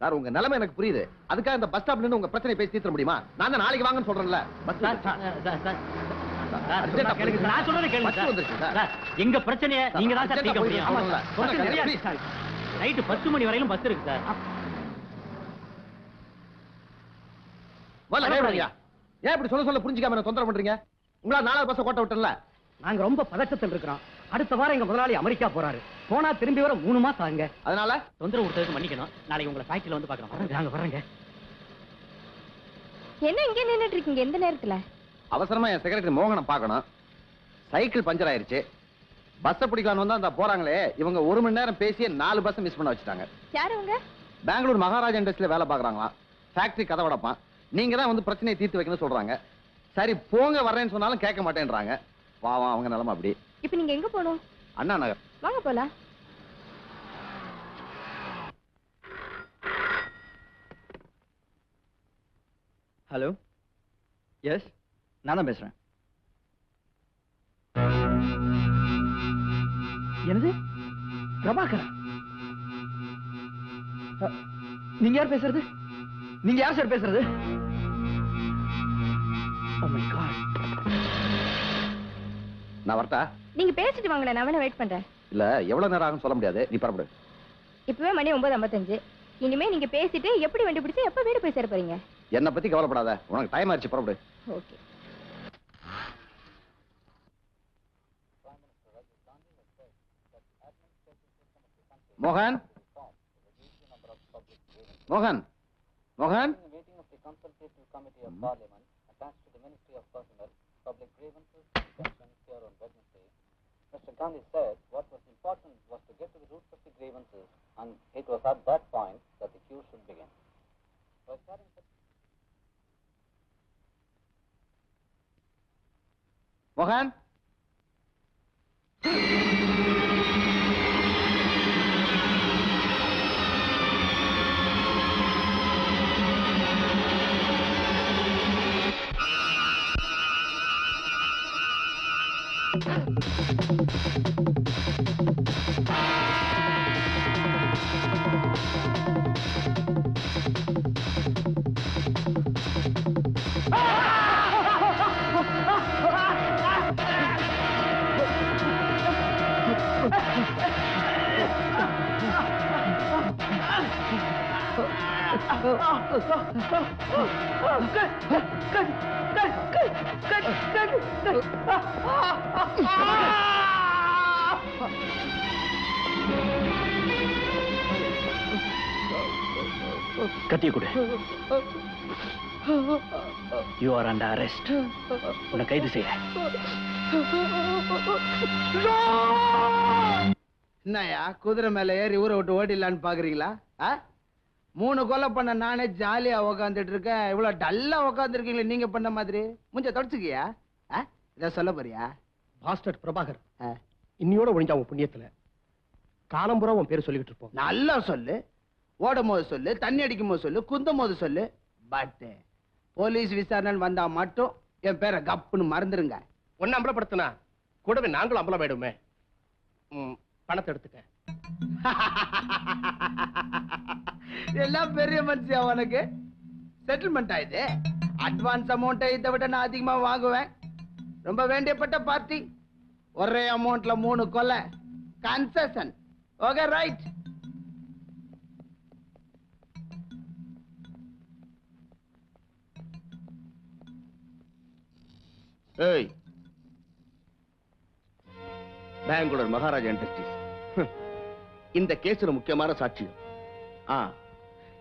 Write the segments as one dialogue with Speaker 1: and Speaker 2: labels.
Speaker 1: Sir உங்க நிலைமை எனக்கு புரியுது. அதுக்காக இந்த பஸ் ஸ்டாப்ல இருந்து உங்க பிரச்சனை பேசி தீர்த்த முடியுமா? நான் தான் நாளைக்கு வாங்கன்னு சொல்றேன்ல. பஸ்
Speaker 2: எங்க பிரச்சனையை நீங்க தான் சார்
Speaker 1: அர்ஜென்ட்டா
Speaker 2: தீர்க்க
Speaker 1: போய்
Speaker 2: முடியும். நைட்டு பத்து மணி வரையிலும் பஸ் இருக்கு சார்.
Speaker 1: ஏன் இப்படி சொல்ல சொல்ல புரிஞ்சுக்காம தொந்தரவு பண்றீங்க? உங்களா நாலாவது பஸ் கோட்டை விட்டல
Speaker 2: நாங்க ரொம்ப பதட்டத்தில் இருக்கிறோம். அடுத்த வாரம் எங்க முதலாளி அமெரிக்கா போறாரு. போனா திரும்பி வர மூணு மாசம் ஆகுங்க.
Speaker 1: அதனால
Speaker 2: தொந்தரவு கொடுத்ததுக்கு மன்னிக்கணும். நாளைக்கு உங்களை ஃபேக்டரியில வந்து பார்க்கறோம் வரேங்க நாங்க வரேங்க.
Speaker 3: என்ன இங்கே நின்னுட்டு இருக்கீங்க எந்த நேரத்துல?
Speaker 1: அவசரமா என் செக்ரட்டரி மோகனை பார்க்கணும். சைக்கிள் பஞ்சர் ஆயிருச்சு. பஸ்ஸை பிடிக்கலான்னு வந்தா அந்த போறாங்களே இவங்க ஒரு மணி நேரம் பேசியே நாலு பஸ் மிஸ் பண்ண வச்சுட்டாங்க.
Speaker 3: யார் அவங்க
Speaker 1: பெங்களூர் மகாராஜா இண்டஸ்ட்ரியில வேலை பார்க்கறாங்களாம். ஃபேக்டரி கதை வடப்பான் நீங்க தான் வந்து பிரச்சனையை தீர்த்து வைக்கணும்னு சொல்றாங்க. சரி போங்க வர்றேன்னு சொன்னாலும் கேட்க மாட்டேன்றாங்க. பாவம் அவங்க நிலைமை அப்படி.
Speaker 3: இப்ப நீங்க எங்க போகணும்?
Speaker 1: அண்ணா நகர்.
Speaker 3: வாங்க போலாம்.
Speaker 4: ஹலோ எஸ் நான் தான் பேசுறேன். என்னது? பிரபாகரன் நீங்க யார் பேசுறது? நீங்க யார் சார் பேசுறது? Oh my God.
Speaker 1: நான் வரட்டா?
Speaker 3: நீங்க பேசிட்டு வாங்களேன் நான் வேணா வெயிட் பண்றேன்.
Speaker 1: இல்ல எவ்வளவு நேரம் ஆகும் சொல்ல முடியாது. நீ பரப்படு
Speaker 3: இப்பவே மணி ஒன்பது ஐம்பத்தஞ்சு. இனிமே நீங்க பேசிட்டு எப்படி வண்டி பிடிச்சு எப்ப வீடு போய் சேர போறீங்க?
Speaker 1: என்னை பத்தி கவலைப்படாத. உனக்கு டைம் ஆயிடுச்சு புறப்படு.
Speaker 3: ஓகே.
Speaker 1: மோகன்? மோகன்? மோகன்?
Speaker 5: Consultative Committee of Parliament attached to the Ministry of Personnel, Public Grievances, Detention here on Wednesday, Mr. Gandhi said what was important was to get to the roots of the grievances, and it was at that point that the cure should begin. With
Speaker 1: Thank you.
Speaker 2: கத்திய கொடு. You are under arrest உன்னை கைது செய்ய.
Speaker 6: என்னையா குதிரை மேல ஏறி ஊரை விட்டு ஓட்டிடலான்னு பாக்குறீங்களா? ஆ? மூணு கொலை பண்ண நானே ஜாலியா உக்காந்துட்டு இருக்கேன் இவ்வளவு டல்லா உக்காந்துருக்கீங்களே நீங்க பண்ண மாதிரி. முஞ்ச தொடச்சுக்கியா? இத சொல்ல போறியா?
Speaker 7: பாஸ்டர் பிரபாகர். இன்னியோட ஒழிஞ்சா உன் புண்ணியத்துல. காலம்புறா உன் பேர் சொல்லிக்கிட்டு இருப்போம்.
Speaker 6: நல்லா சொல்லு. ஓடும் போது சொல்லு தண்ணி அடிக்கும் போது சொல்லு குந்தும் போது சொல்லு. பட் போலீஸ் விசாரணை வந்தா மட்டும் என் பேரை கப்புன்னு மறந்துருங்க.
Speaker 7: ஒன்னு அம்பலப்படுத்தினா கூடவே நாங்களும் அம்பலம் ஆயிடுமே ம், பணத்தை எடுத்துக்க.
Speaker 6: எல்லாம் பெரிய மனுஷியா உனக்கு? செட்டில்மெண்ட் ஆயிடுது அட்வான்ஸ் அமௌண்ட்டை இதை விட நான் அதிகமா வாங்குவேன். ரொம்ப வேண்டியப்பட்ட பார்ட்டி ஒரே அமௌண்ட்ல மூணு கொலை. கன்செஷன் ஓகே ரைட்
Speaker 1: ஏய் பெங்களூர் மகாராஜா இண்டஸ்ட்ரீஸ் இந்த கேஸ்ல முக்கியமான சாட்சியம் ஆ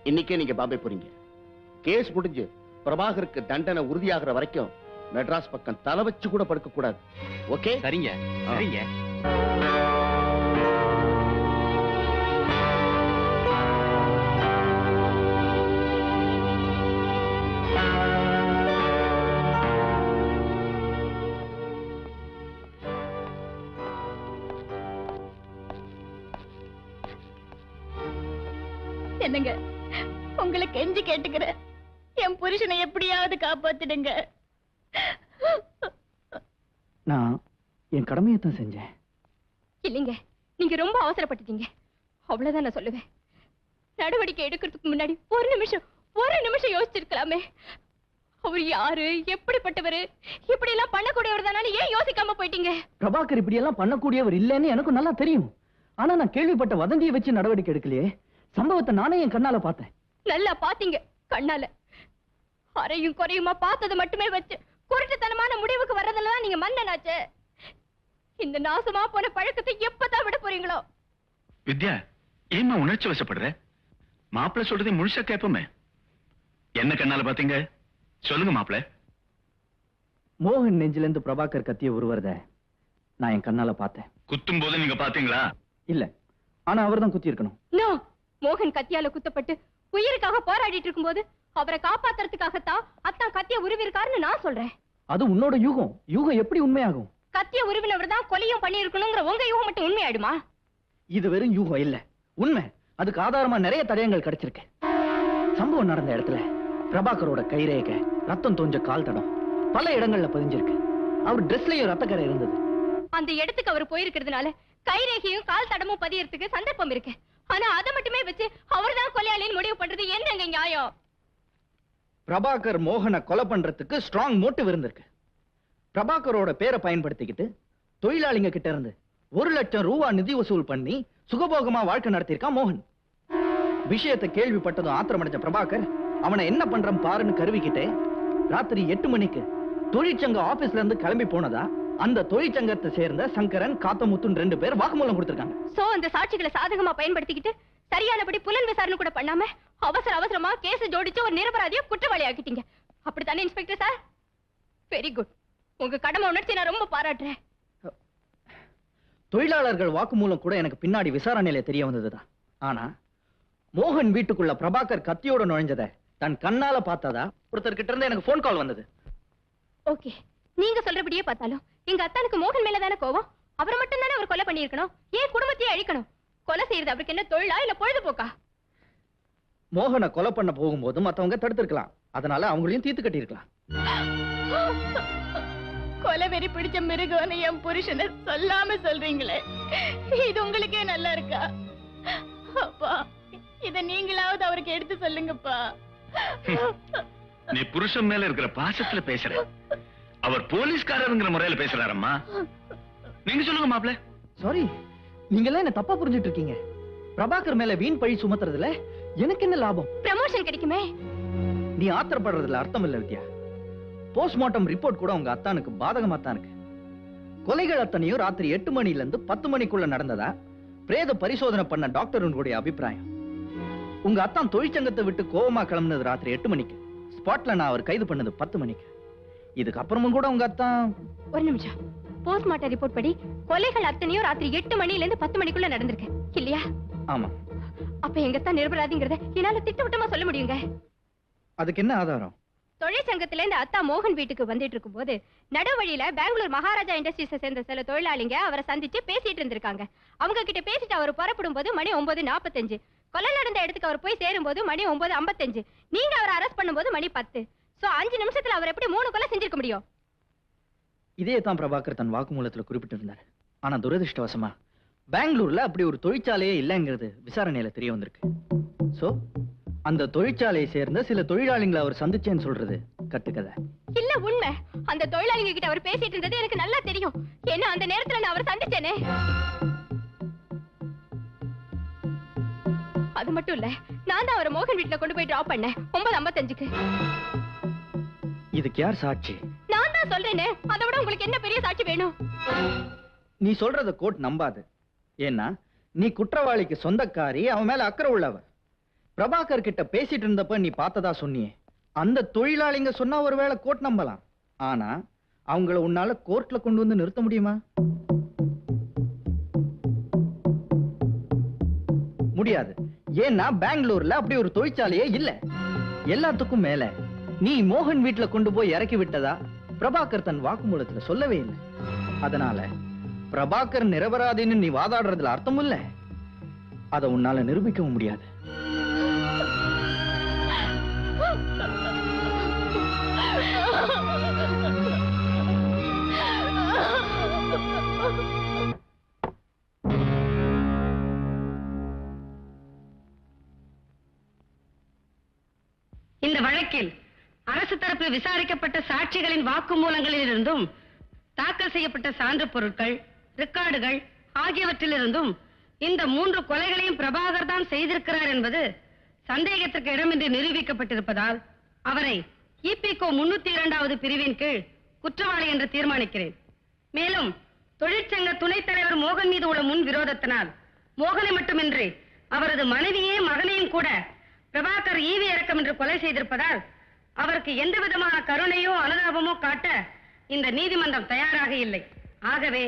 Speaker 1: இன்னைக்கே நீங்க பாம்பே போறீங்க. கேஸ் முடிஞ்சு பிரபாகருக்கு தண்டனை உறுதியாகிற வரைக்கும் மெட்ராஸ் பக்கம் தலை வச்சு கூட படுக்க கூடாது ஓகே?
Speaker 2: சரிங்க சரிங்க.
Speaker 3: கெஞ்சி கேட்டுக்கிறேன் என் புருஷனை எப்படியாவது காப்பாத்திடுங்க.
Speaker 4: நான் என் கடமையை தான் செஞ்சேன்.
Speaker 3: இல்லைங்க நீங்க ரொம்ப அவசரப்பட்டுட்டீங்க. அவ்வளவுதான் நான் சொல்லுவேன். நடவடிக்கை எடுக்கிறதுக்கு முன்னாடி ஒரு நிமிஷம் ஒரு நிமிஷம் யோசிச்சிருக்கலாமே. அவர் யாரு எப்படிப்பட்டவரு இப்படி எல்லாம் பண்ணக்கூடியவர் தானே ஏன் யோசிக்காம போயிட்டீங்க?
Speaker 4: பிரபாகர் இப்படி எல்லாம் பண்ணக்கூடியவர் இல்லைன்னு எனக்கும் நல்லா தெரியும். ஆனா நான் கேள்விப்பட்ட வதந்தியை வச்சு நடவடிக்கை எடுக்கலையே. சம்பவத்தை நானே என் கண்ணால பார்த்தேன்.
Speaker 3: நல்லா பாத்தீங்க கண்ணால. அறையும் குறையுமா பார்த்தது மட்டுமே வச்சு குருட்டுத்தனமான முடிவுக்கு வர்றதுலதான் நீங்க மன்னனாச்சே. இந்த நாசமா போன பழக்கத்தை எப்பதான் விட போறீங்களோ?
Speaker 8: வித்யா ஏம்மா உணர்ச்சி வசப்படுற? மாப்பிள்ளை சொல்றதை முழுசா கேட்போமே என்ன கண்ணால பாத்தீங்க? சொல்லுங்க மாப்பிள்ளை
Speaker 4: மோகன் நெஞ்சில இருந்து பிரபாகர் கத்திய உருவறத நான் என் கண்ணால பார்த்தேன்.
Speaker 8: குத்தும் போது நீங்க பாத்தீங்களா?
Speaker 4: இல்ல ஆனா அவர்தான் குத்தி இருக்கணும்
Speaker 3: நோ மோகன் கத்தியால குத்தப்பட்டு உயிருக்காக போராடிட்டு இருக்கும்போது அவரை காப்பாத்துறதுக்காகத்தான் அத்தான் கத்திய உருவிருக்காருன்னு நான் சொல்றேன்.
Speaker 4: அது உன்னோட யூகம். யூகம் எப்படி உண்மையாகும்?
Speaker 3: கத்திய உருவினவர் தான் கொலையும் பண்ணியிருக்கணுங்கிற உங்க யூகம் மட்டும் உண்மையாயிடுமா?
Speaker 4: இது வெறும் யூகம் இல்ல. உண்மை. அதுக்கு ஆதாரமா நிறைய தடயங்கள் கிடைச்சிருக்கு. சம்பவம் நடந்த இடத்துல பிரபாகரோட கைரேகை ரத்தம் தோஞ்ச கால் தடம் பல இடங்கள்ல பதிஞ்சிருக்கு. அவர் ட்ரெஸ்லயும் ரத்தக்கரை இருந்தது.
Speaker 3: அந்த இடத்துக்கு அவர் போயிருக்கிறதுனால கைரேகையும் கால் தடமும் பதியறதுக்கு சந்தர்ப்பம் இருக்கு. ஆனா அதை மட்டுமே வச்சு அவர்தான் கொலையாளின்னு முடிவு பண்றது என்னங்க நியாயம்?
Speaker 4: பிரபாகர் மோகனை கொலை பண்றதுக்கு ஸ்ட்ராங் மோட்டிவ் இருந்திருக்கு. பிரபாகரோட பேரை பயன்படுத்திக்கிட்டு தொழிலாளிங்க கிட்ட இருந்து ஒரு லட்சம் ரூபா நிதி வசூல் பண்ணி சுகபோகமா வாழ்க்கை நடத்தியிருக்கான் மோகன். விஷயத்தை கேள்விப்பட்டதும் ஆத்திரமடைஞ்ச பிரபாகர் அவனை என்ன பண்றான் பாருன்னு கருவிக்கிட்டே ராத்திரி எட்டு மணிக்கு தொழிற்சங்க ஆபீஸ்ல இருந்து கிளம்பி போனதா? அந்த தொழிற்சங்கத்தை சேர்ந்த சங்கரன் காத்தமுத்துன்னு ரெண்டு பேர் வாக்குமூலம் கொடுத்திருக்காங்க.
Speaker 3: சோ அந்த சாட்சிகளை சாதகமா பயன்படுத்திக்கிட்டு சரியானபடி புலன் விசாரணை கூட பண்ணாம அவசர அவசரமா கேஸ் ஜோடிச்சு ஒரு நிரபராதிய குற்றவாளி ஆக்கிட்டீங்க அப்படித்தானே இன்ஸ்பெக்டர் சார் வெரி குட் உங்க கடமை உணர்ச்சி நான் ரொம்ப பாராட்டுறேன்.
Speaker 4: தொழிலாளர்கள் வாக்குமூலம் கூட எனக்கு பின்னாடி விசாரணையில தெரிய வந்ததுதான். ஆனா மோகன் வீட்டுக்குள்ள பிரபாகர் கத்தியோட நுழைஞ்சத தன் கண்ணால பார்த்ததா ஒருத்தர் கிட்ட இருந்து எனக்கு ஃபோன் கால் வந்தது.
Speaker 3: ஓகே நீங்க சொல்றபடியே பார்த்தாலும் எங்க அத்தானுக்கு மோகன் மேல தானே கோவம்? அவரை மட்டும் தானே அவர் கொலை பண்ணியிருக்கணும்? ஏன் குடும்பத்தையே அழிக்கணும்? கொலை செய்யறது அவருக்கு என்ன தொழிலா இல்ல பொழுதுபோக்கா?
Speaker 4: மோகனை கொலை பண்ண போகும்போது மத்தவங்க தடுத்திருக்கலாம். அதனால அவங்களையும் தீர்த்து கட்டியிருக்கலாம்.
Speaker 3: கொலை வெறி பிடிச்ச மிருகம்னு என் புருஷனை சொல்லாம சொல்றீங்களே. இது உங்களுக்கே நல்லா இருக்கா? அப்பா இத நீங்களாவது அவருக்கு எடுத்து சொல்லுங்கப்பா.
Speaker 8: நீ புருஷன் மேல இருக்கிற பாசத்துல பேசுற. அவர் போலீஸ்காரருங்கிற முறையில பேசுறாரம்மா. நீங்க சொல்லுங்க மாப்பிள்ளை.
Speaker 4: சாரி நீங்க எல்லாம் என்ன தப்பா புரிஞ்சிட்டு இருக்கீங்க பிரபாகர் மேல வீண் பழி சுமத்துறதுல எனக்கு என்ன லாபம்?
Speaker 3: ப்ரமோஷன் கிடைக்குமே?
Speaker 4: நீ ஆத்திரப்படுறதுல அர்த்தம் இல்ல வித்யா. போஸ்ட்மார்ட்டம் ரிப்போர்ட் கூட உங்க அத்தானுக்கு பாதகமா தான் இருக்கு. கொலைகள் அத்தனையும் ராத்திரி எட்டு மணில இருந்து பத்து மணிக்குள்ள நடந்ததா? பிரேத பரிசோதனை பண்ண டாக்டருடைய அபிப்பிராயம். உங்க அத்தான் தொழிற்சங்கத்தை விட்டு கோவமா கிளம்புனது ராத்திரி எட்டு மணிக்கு. ஸ்பாட்ல நான் அவர் கைது பண்ணது பத்து மணிக்கு. இதுக்கு அப்புறமும் கூட உங்க அத்தான்.
Speaker 3: ஒரு நிமிஷம். போஸ்ட்மார்ட்டம் ரிப்போர்ட் படி கொலைகள் அத்தனையும் ராத்திரி எட்டு மணில இருந்து பத்து மணிக்குள்ள நடந்திருக்கு. இல்லையா?
Speaker 4: ஆமா.
Speaker 3: அப்ப எங்க தான் நிரபராதிங்கிறத என்னால திட்டவட்டமா சொல்ல முடியுங்க?
Speaker 4: அதுக்கு என்ன ஆதாரம்?
Speaker 3: தொழிற்சங்கத்துல இருந்து அத்தா மோகன் வீட்டுக்கு வந்துட்டு இருக்கும்போது நடுவழியில பெங்களூர் மகாராஜா இண்டஸ்ட்ரீஸை சேர்ந்த சில தொழிலாளிங்க அவரை சந்திச்சு பேசிட்டு இருந்திருக்காங்க. அவங்க கிட்ட பேசிட்டு அவர் புறப்படும் போது மணி ஒன்பது நாற்பத்தஞ்சு கொலை நடந்த இடத்துக்கு அவர் போய் சேரும்போது மணி ஒன்பது ஐம்பத்தஞ்சு. நீங்க அவரை அரெஸ்ட் பண்ணும்போது மணி பத்து. சோ அஞ்சு நிமிஷத்துல அவர் எப்படி மூணு கொலை செஞ்சிருக்க முடியும்?
Speaker 4: இதே தான் பிரபாகர் தன் வாக்குமூலத்துல குறிப்பிட்டிருந்தார். ஆனா துரதிருஷ்டவசமா பெங்களூர்ல அப்படி ஒரு தொழிற்சாலையே இல்லைங்கிறது விசாரணையில தெரிய வந்திருக்கு. சோ அந்த தொழிற்சாலையை சேர்ந்த சில தொழிலாளிகளை அவர் சந்திச்சேன்னு சொல்றது கட்டுக்கதை.
Speaker 3: இல்ல உண்மை. அந்த தொழிலாளிங்க கிட்ட அவர் பேசிட்டு இருந்தது எனக்கு நல்லா தெரியும். ஏன்னா அந்த நேரத்துல நான் அவரை சந்திச்சேனே. அது மட்டும் இல்ல நான் தான் அவரை மோகன் வீட்டுல கொண்டு போய் டிராப் பண்ணேன். ஒன்பது ஐம்பத்தஞ்சுக்கு.
Speaker 4: இதுக்கு யார் சாட்சி?
Speaker 3: நான் தான் சொல்றேனே. அதை விட உங்களுக்கு என்ன பெரிய சாட்சி வேணும்?
Speaker 4: நீ சொல்றத கோர்ட் நம்பாது. ஏன்னா நீ குற்றவாளிக்கு சொந்தக்காரி அவன் மேல அக்கறை உள்ளவ பிரபாகர் கிட்ட பேசிட்டு இருந்தப்ப நீ பார்த்ததா சொன்னியே. அந்த தொழிலாளிங்க சொன்னா ஒருவேளை கோர்ட் நம்பலாம். ஆனா அவங்கள உன்னால கோர்ட்ல கொண்டு வந்து நிறுத்த முடியுமா? முடியாது. ஏன்னா பெங்களூர்ல அப்படி ஒரு தொழிற்சாலையே இல்ல. எல்லாத்துக்கும் மேல. நீ மோகன் வீட்டுல கொண்டு போய் இறக்கி விட்டதா? பிரபாகர் தன் வாக்குமூலத்துல சொல்லவே இல்லை. அதனால பிரபாகர் நிரபராதின்னு நீ வாதாடுறதுல அர்த்தம் இல்ல அதை உன்னால நிரூபிக்கவும் முடியாது.
Speaker 9: இந்த வழக்கில் அரசு தரப்பில் விசாரிக்கப்பட்ட சாட்சிகளின் வாக்குமூலங்களிலிருந்தும் தாக்கல் செய்யப்பட்ட சான்று பொருட்கள் ரெக்கார்டுகள் ஆகியவற்றிலிருந்தும் இந்த மூன்று கொலைகளையும் பிரபாகர் தான் செய்திருக்கிறார் என்பது சந்தேகத்திற்கு இடமின்றி நிரூபிக்கப்பட்டிருப்பதால் அவரை இபிகோ முன்னூத்தி இரண்டாவது பிரிவின் கீழ் குற்றவாளி என்று தீர்மானிக்கிறேன். மேலும் தொழிற்சங்க துணைத் தலைவர் மோகன் மீது உள்ள முன் விரோதத்தினால் மோகனை மட்டுமின்றி அவரது மனைவியே மகனையும் கூட பிரபாகர் ஈவி இறக்கம் என்று கொலை செய்திருப்பதால் அவருக்கு எந்த விதமான கருணையோ அனுதாபமோ காட்ட இந்த நீதிமன்றம் தயாராக இல்லை. ஆகவே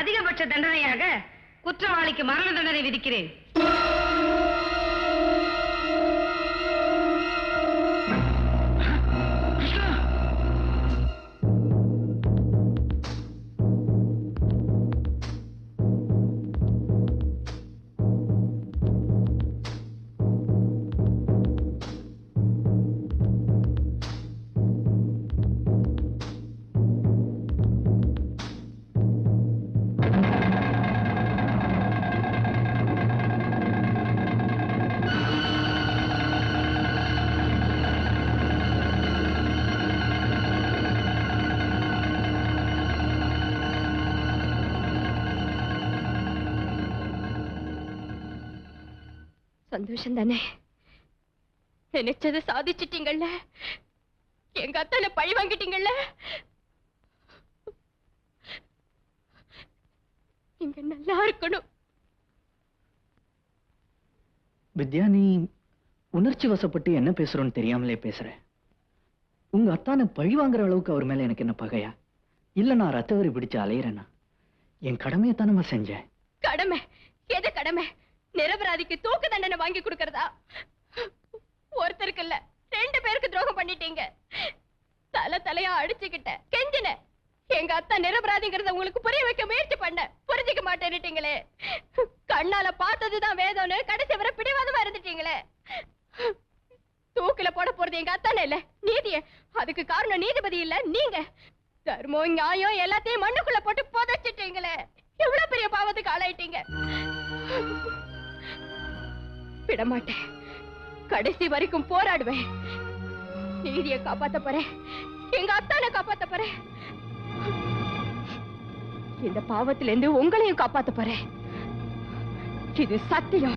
Speaker 9: அதிகபட்ச தண்டனையாக குற்றவாளிக்கு மரண தண்டனை விதிக்கிறேன்.
Speaker 3: சந்தோஷம் தானே நினைச்சதை சாதிச்சிட்டீங்கல்ல? எங்க அத்தனை பழி வாங்கிட்டீங்கல்ல? நீங்க நல்லா இருக்கணும்.
Speaker 4: வித்யா நீ உணர்ச்சி வசப்பட்டு என்ன பேசுறோன்னு தெரியாமலே பேசுற. உங்க அத்தானை பழி வாங்குற அளவுக்கு அவர் மேல எனக்கு என்ன பகையா? இல்ல நான் ரத்தவரி பிடிச்சு அலையிறேனா? என் கடமையை தானமா செஞ்சேன்
Speaker 3: கடமை. எது கடமை? நிரபராதிக்கு தூக்கு தண்டனை வாங்கி கொடுக்கறதா? ஒருத்தருக்கு இல்ல ரெண்டு பேருக்கு துரோகம் பண்ணிட்டீங்க. தலை தலையா அடிச்சுக்கிட்ட. கெஞ்சின. எங்க அத்தா நிரபராதிங்கிறத உங்களுக்கு புரிய வைக்க முயற்சி பண்ண. புரிஞ்சுக்க மாட்டேன்னுட்டீங்களே. கண்ணால பார்த்ததுதான் வேதம்னு கடைசி வரை பிடிவாதமா இருந்துட்டீங்களே. தூக்கில போட போறது எங்க அத்தானே இல்ல. நீதிய. அதுக்கு காரணம் நீதிபதி இல்ல நீங்க. தர்மம் நியாயம் எல்லாத்தையும் மண்ணுக்குள்ள போட்டு புதைச்சிட்டீங்களே. எவ்வளவு பெரிய பாவத்துக்கு ஆளாயிட்டீங்க. விடமாட்டேன் கடைசி வரைக்கும் போராடுவேன். நீதிய காப்பாத்த போறேன். எங்க அத்தானை காப்பாத்த போறேன். இந்த பாவத்திலிருந்து உங்களையும் காப்பாத்த போறேன். இது சத்தியம்.